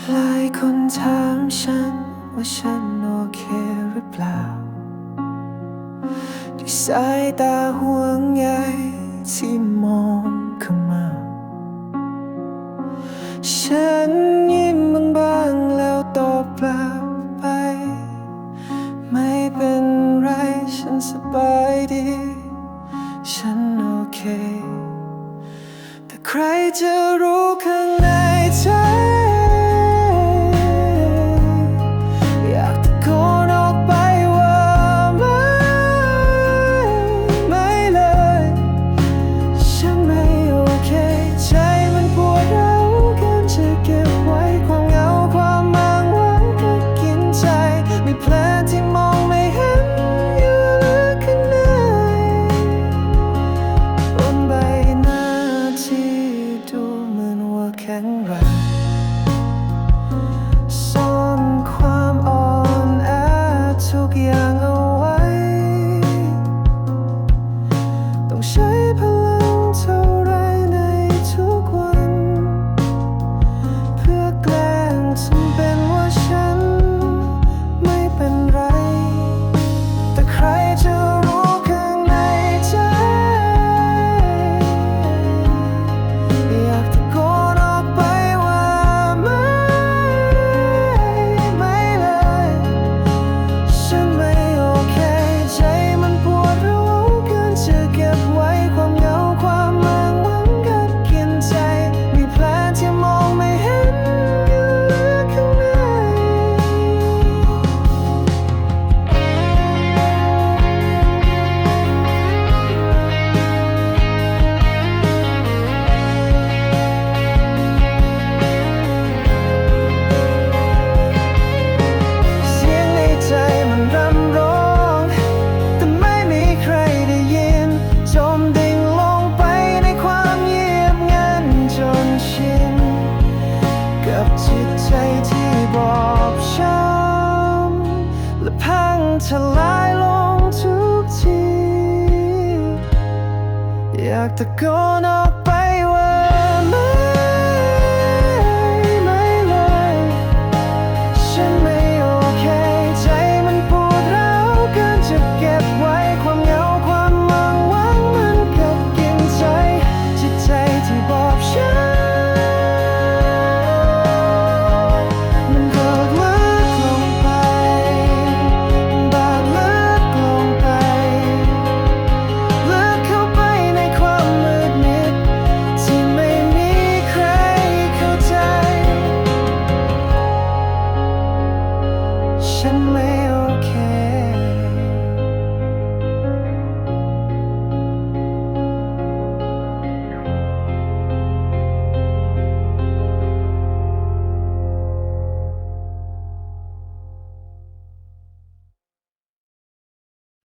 หลายคนถามฉันว่าฉันโอเคหรือเปล่าด้วยสายตาห่วงใยที่มองเข้ามา ฉันยิ้มบางๆแล้วตอบกลับไป ไม่เป็นไรฉันสบายดี ฉันโอเค แต่ใครจะรู้ข้าง to จิตใจที่บอบช้ำและพังทลายลงทุกที อยากตะโกนออกไป